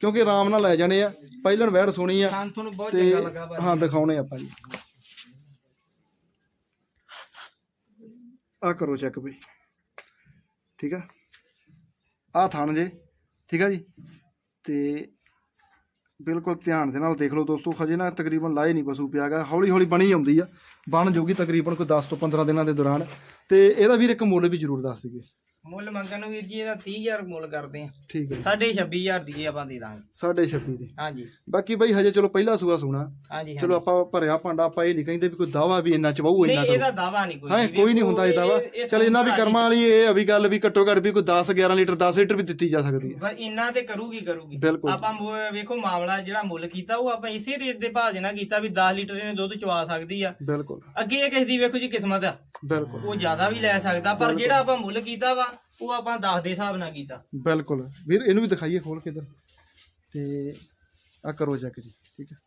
ਕਿਉਂਕਿ ਆਰਾਮ ਨਾਲ ਲੈ ਜਾਣੇ ਆ। ਪਹਿਲਣ ਵੈੜ ਸੋਣੀ ਆ। ਖਾਣ ਤੁਹਾਨੂੰ ਬਹੁਤ ਤੇ ਚੰਗਾ ਲੱਗਾ ਭਾਜੀ। ਹਾਂ ਦਿਖਾਉਣੇ ਆਪਾਂ ਜੀ। ਆ ਕਰੋ ਚੈੱਕ ਬਈ ਠੀਕ ਆ? ਆ ਥਣ ਜੇ। ਠੀਕ ਆ ਜੀ? ਤੇ ਬਿਲਕੁਲ ਧਿਆਨ ਦੇ ਨਾਲ ਦੇਖ ਲਓ ਦੋਸਤੋ, ਹਜੇ ਨਾ ਤਕਰੀਬਨ ਲਾਏ ਨਹੀਂ ਪਸ਼ੂ ਪਿਆ ਗਿਆ ਹੌਲੀ ਹੌਲੀ ਬਣੀ ਆਉਂਦੀ ਆ। ਬਣ ਜੂਗੀ ਤਕਰੀਬਨ ਕੋਈ 10 ਤੋਂ 15 ਦਿਨਾਂ ਦੇ ਦੌਰਾਨ। ਤੇ ਇਹਦਾ ਵੀਰ ਇੱਕ ਮੁੱਲ ਵੀ ਜ਼ਰੂਰ ਦੱਸ ਦਈਏ। ਮੁੱਲ ਮੰਗਣ ਵੀਰ ਜੀ ਇਹਦਾ 30000 ਮੁੱਲ ਕਰਦੇ ਆ। ਠੀਕ ਹੈ ਸਾਢੇ 26000 ਦੀ ਇਹ ਆਪਾਂ ਦੇ ਦਾਂਗੇ। ਸਾਢੇ 26 ਦੇ। ਹਾਂਜੀ। ਬਾਕੀ ਬਈ ਹਜੇ ਚਲੋ ਪਹਿਲਾ ਸੂਆ ਸੁਣਾ। ਹਾਂਜੀ ਚਲੋ ਆਪਾਂ ਭਰਿਆ ਭਾਂਡਾ ਆਪਾਂ ਇਹ ਨਹੀਂ ਕਹਿੰਦੇ ਵੀ ਕੋਈ ਦਾਵਾ ਵੀ ਇੰਨਾ ਚਵਾਊ ਇੰਨਾ ਨਹੀਂ ਕਰੋ ਇਹਦਾ ਦਾਵਾ ਨਹੀਂ ਕੋਈ। ਹਾਂ ਜੀ। ਕੋਈ ਨਹੀਂ ਹੁੰਦਾ ਇਹ ਦਾਵਾ। ਇਹ- ਇਹ ਚਲ ਇਹਨਾਂ ਵੀ ਕਰਮਾਂ ਵਾਲੀ ਇਹ ਆ ਵੀ ਗੱਲ ਵੀ ਘੱਟੋ ਘੱਟ ਵੀ ਕੋਈ 10 11 ਲੀਟਰ 10 ਲੀਟਰ ਵੀ ਦਿੱਤੀ ਜਾ ਸਕਦੀ ਹੈ। ਬਸ ਇੰਨਾ ਤੇ ਕਰੂਗੀ ਕਰੂਗੀ। ਬਿਲਕੁਲ। ਆਪਾਂ ਮੁ- ਵੇਖੋ ਮਾਮਲਾ ਜਿਹੜਾ ਮੁੱਲ ਕੀਤਾ ਉਹ ਆਪਾਂ ਇਸੇ ਰੇਟ ਦੇ ਭਾਅ ਨਾਲ ਕੀਤਾ ਵੀ 10 ਲੀਟਰ ਇਹਨੇ ਦੁੱਧ ਚਵਾ ਸਕਦੀ ਆ। ਬਿਲਕੁਲ। ਅੱਗੇ ਇਹ ਕਿਸੇ ਦੀ ਵੇਖੋ ਜੀ ਕਿਸਮਤ ਆ। ਬਿਲਕੁਲ। ਉਹ ਜ਼ਿਆਦਾ ਵੀ ਲੈ ਸਕਦਾ ਪਰ ਜਿਹੜਾ ਆਪਾਂ ਮੁੱਲ ਕੀਤਾ ਵਾ ਉਹ ਆਪਾਂ 10 ਦੇ ਹਿਸਾਬ ਨਾਲ ਕੀਤਾ। ਬਿਲਕੁਲ। ਵੀਰ, ਇਹਨੂੰ ਵੀ ਦਿਖਾਈਏ ਖੋਲ ਕੇ ਇਧਰ। ਤੇ ਆ ਕਰੋ ਚੈੱਕ ਜੀ, ਠੀਕ ਹੈ।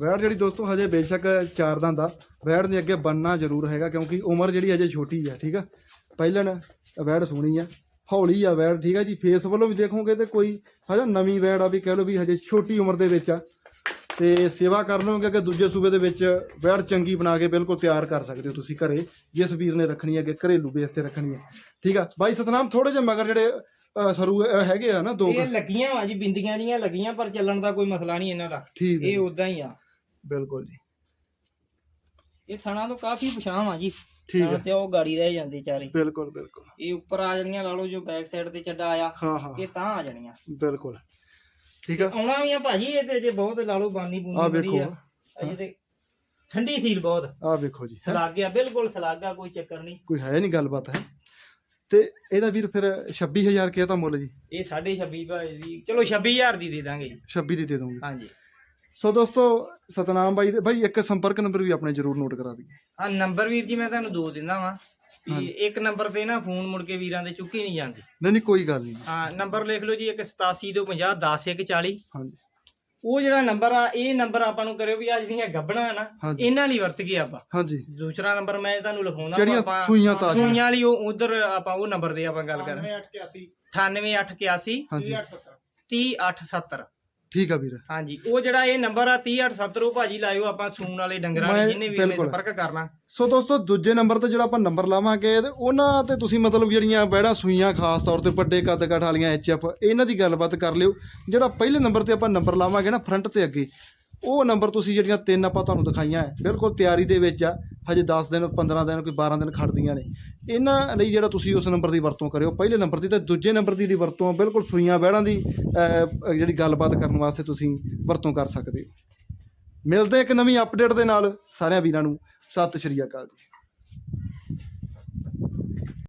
ਵੈੜ ਜਿਹੜੀ ਦੋਸਤੋ, ਹਜੇ ਬੇਸ਼ੱਕ ਚਾਰ ਦੰਦ ਆ। ਵੈੜ ਦੇ ਅੱਗੇ ਬੰਨਣਾ ਜ਼ਰੂਰ ਹੈਗਾ, ਕਿਉਂਕਿ ਉਮਰ ਜਿਹੜੀ ਹਜੇ ਛੋਟੀ ਆ, ਠੀਕ ਆ। ਪਹਿਲਣ ਵੈੜ ਸੋਹਣੀ ਆ, ਹੌਲੀ ਆ ਵੈੜ, ਠੀਕ ਆ ਜੀ। ਫੇਸ ਵੱਲੋਂ ਵੀ ਦੇਖੋਗੇ ਤੇ ਕੋਈ ਹਜੇ ਨਵੀਂ ਵੈੜ ਆ ਵੀ ਕਹਿ ਲਓ ਵੀ ਹਜੇ ਛੋਟੀ ਉਮਰ ਦੇ ਵਿੱਚ ਆ। ਤੇ ਸੇਵਾ ਕਰ ਲਓਗੇ ਕਿ ਦੂਜੇ ਸੂਬੇ ਦੇ ਵਿੱਚ ਵੈੜ ਚੰਗੀ ਬਣਾ ਕੇ ਬਿਲਕੁਲ ਤਿਆਰ ਕਰ ਸਕਦੇ ਹੋ ਤੁਸੀਂ ਘਰੇ ਜਿਸ ਵੀਰ ਨੇ ਰੱਖਣੀ ਹੈ ਕਿ ਘਰੇਲੂ ਬੇਸ ਤੇ ਰੱਖਣੀ ਹੈ। ਠੀਕ ਆ? ਬਾਈ ਸਤਨਾਮ ਥੋੜੇ ਜਿਹਾ ਮਗਰ ਜਿਹੜੇ ਸਰੂ ਹੈਗੇ ਆ ਨਾ ਦੋ। ਇਹ ਲੱਗੀਆਂ ਵਾ ਜੀ ਬਿੰਦੀਆਂ ਜੀਆਂ ਲੱਗੀਆਂ ਪਰ ਚੱਲਣ ਦਾ ਕੋਈ ਮਸਲਾ ਨਹੀਂ ਇਹਨਾਂ ਦਾ। ਠੀਕ ਹੈ ਇਹ ਉਦਾਂ ਹੀ ਆ। ਬਿਲਕੁਲ ਜੀ। ਇਹ ਥਣਾ ਤੋਂ ਕਾਫੀ ਪਛਾਣ ਆ ਜੀ। ਠੀਕ ਨਾਲ ਹੈ। ਤੇ ਉਹ ਗਾੜੀ ਰਹਿ ਜਾਂਦੀ ਚਾਰੇ। ਬਿਲਕੁਲ ਬਿਲਕੁਲ। ਇਹ ਉੱਪਰ ਆ ਜਾਣੀਆਂ ਲਾ ਲਓ ਜੋ ਬੈਕ ਸਾਈਡ ਤੇ ਚੱਡਾ ਆਇਆ ਹਾਂ ਹਾਂ। ਇਹ ਤਾਂ ਆ ਜਾਣੀਆਂ। ਬਿਲਕੁਲ। ਠੀਕ ਆ। ਆਉਣਾ ਵੀ ਆ ਭਾਜੀ ਇਹ ਤੇ ਜੇ ਬਹੁਤ ਲਾ ਲਓ ਬਾਨੀ ਆ ਬੂਨੀ ਵੇਖੋ। ਆ ਅਜੇ ਤੇ ਠੰਡੀ ਸੀਲ ਬਹੁਤ। ਆ ਵੇਖੋ ਜੀ? ਸਲਾਗਿਆ ਬਿਲਕੁਲ ਸਲਾਗਾ ਕੋਈ ਚੱਕਰ ਨਹੀਂ। ਕੋਈ ਹੈ ਨਹੀਂ ਗੱਲਬਾਤ ਹੈ। ਤੇ ਇਹਦਾ ਵੀਰ ਫਿਰ 26000 ਕਿਹਾ ਤਾਂ ਮੁੱਲ ਜੀ। ਇਹ 26 ਭਾਜੀ ਦੀ ਚਲੋ 26000 ਦੀ ਦੇ ਦਾਂਗੇ ਜੀ। 26 ਦੀ ਦੇ ਦਵਾਂਗੇ ਹਾਂਜੀ। ਸੋ ਦੋਸਤੋ ਸਤਨਾਮ ਬਾਈ ਦੇ ਬਾਈ ਇੱਕ ਸੰਪਰਕ ਨੰਬਰ ਵੀ ਆਪਣੇ ਜਰੂਰ ਨੋਟ ਕਰਾ ਦਈਏ ਆ ਨੰਬਰ ਵੀਰ ਜੀ ਮੈਂ ਤੁਹਾਨੂੰ ਦੋ ਦਿੰਦਾ ਵਾਂ ਵੀ ਇੱਕ ਨੰਬਰ ਤੇ ਨਾ ਫੋਨ ਮੁੜ ਕੇ ਵੀਰਾਂ ਦੇ ਚੁੱਕੀ ਨਹੀਂ ਜਾਂਦੀ। ਨਹੀਂ ਨਹੀਂ ਕੋਈ ਗੱਲ ਨਹੀਂ। ਹਾਂ ਨੰਬਰ ਲਿਖ ਲਓ ਜੀ ਇੱਕ 87 ਤੋਂ 50 10 140 ਹਾਂਜੀ। ਉਹ ਜਿਹੜਾ ਨੰਬਰ ਆ ਇਹ ਨੰਬਰ ਆਪਾਂ ਨੂੰ ਕਰਿਓ ਵੀ ਆ ਜਿਹੜੀਆਂ ਗੱਬਣਾ ਨਾ। ਇਹਨਾਂ ਲਈ ਵਰਤ ਗਏ ਆਪਾਂ। ਹਾਂਜੀ। ਦੂਸਰਾ ਨੰਬਰ ਮੈਂ ਤੁਹਾਨੂੰ ਲਿਖਾਉਂਦਾ ਜਿਹੜੀਆਂ ਆਪਾਂ ਸੂਈਆਂ ਤਾਜ਼ੀਆਂ। ਸੂਈਆਂ ਵਾਲੀ ਉਹ ਉਧਰ ਆਪਾਂ ਉਹ ਨੰਬਰ ਦੇ ਆਪਾਂ ਗੱਲ ਕਰ 98881 ਹਾਂਜੀ। 30870 ਠੀਕ ਆ ਵੀਰ। ਹਾਂਜੀ ਉਹ ਜਿਹੜਾ ਇਹ ਨੰਬਰ ਆ 30870 ਉਹ ਭਾਜੀ ਲਾਇਓ ਆਪਾਂ ਸੂਣ ਵਾਲੇ ਡੰਗਰਾਂ ਮੈਂ- ਵਾਲੇ ਜਿੰਨੇ ਵੀ ਨੇ ਬਿਲਕੁਲ। ਸੰਪਰਕ ਕਰਨਾ। ਸੋ ਦੋਸਤੋ ਦੂਜੇ ਨੰਬਰ ਤੇ ਜਿਹੜਾ ਆਪਾਂ ਨੰਬਰ ਲਾਵਾਂਗੇ ਤੇ ਉਹਨਾਂ ਤੇ ਤੁਸੀਂ ਮਤਲਬ ਜਿਹੜੀਆਂ ਬੈੜਾ ਸੂਈਆਂ ਖਾਸ ਤੌਰ ਤੇ ਵੱਡੇ ਕੱਦ ਕਾਠ ਵਾਲੀਆਂ ਐਚਐਫ ਇਹਨਾਂ ਦੀ ਗੱਲਬਾਤ ਕਰ ਲਿਓ। ਜਿਹੜਾ ਪਹਿਲੇ ਨੰਬਰ ਤੇ ਆਪਾਂ ਨੰਬਰ ਲਾਵਾਂਗੇ ਨਾ ਫਰੰਟ ਤੇ ਅੱਗੇ ਉਹ ਨੰਬਰ ਤੁਸੀਂ ਜਿਹੜੀਆਂ ਤਿੰਨ ਆਪਾਂ ਤੁਹਾਨੂੰ ਦਿਖਾਈਆਂ ਹੈ, ਬਿਲਕੁਲ ਤਿਆਰੀ ਦੇ ਵਿੱਚ ਆ, ਹਜੇ 10 ਦਿਨ 15 ਦਿਨ, ਕੋਈ 12 ਦਿਨ ਖੜਦੀਆਂ ਨੇ। ਇਹਨਾਂ ਲਈ ਜਿਹੜਾ ਤੁਸੀਂ ਉਸ ਨੰਬਰ ਦੀ ਵਰਤੋਂ ਕਰਿਓ, ਪਹਿਲੇ ਨੰਬਰ ਦੀ ਤੇ ਦੂਜੇ ਨੰਬਰ ਦੀ ਦੀ ਵਰਤੋਂ ਬਿਲਕੁਲ ਸੂਈਆਂ ਬੈੜਾਂ ਦੀ ਜਿਹੜੀ ਗੱਲਬਾਤ ਕਰਨ ਵਾਸਤੇ ਤੁਸੀਂ ਵਰਤੋਂ ਕਰ ਸਕਦੇ ਹੋ। ਮਿਲਦੇ ਇੱਕ ਨਵੀਂ ਅਪਡੇਟ ਦੇ ਨਾਲ, ਸਾਰਿਆਂ ਵੀਰਾਂ ਨੂੰ, ਸਤਿ ਸ਼੍ਰੀ ਅਕਾਲ ਜੀ।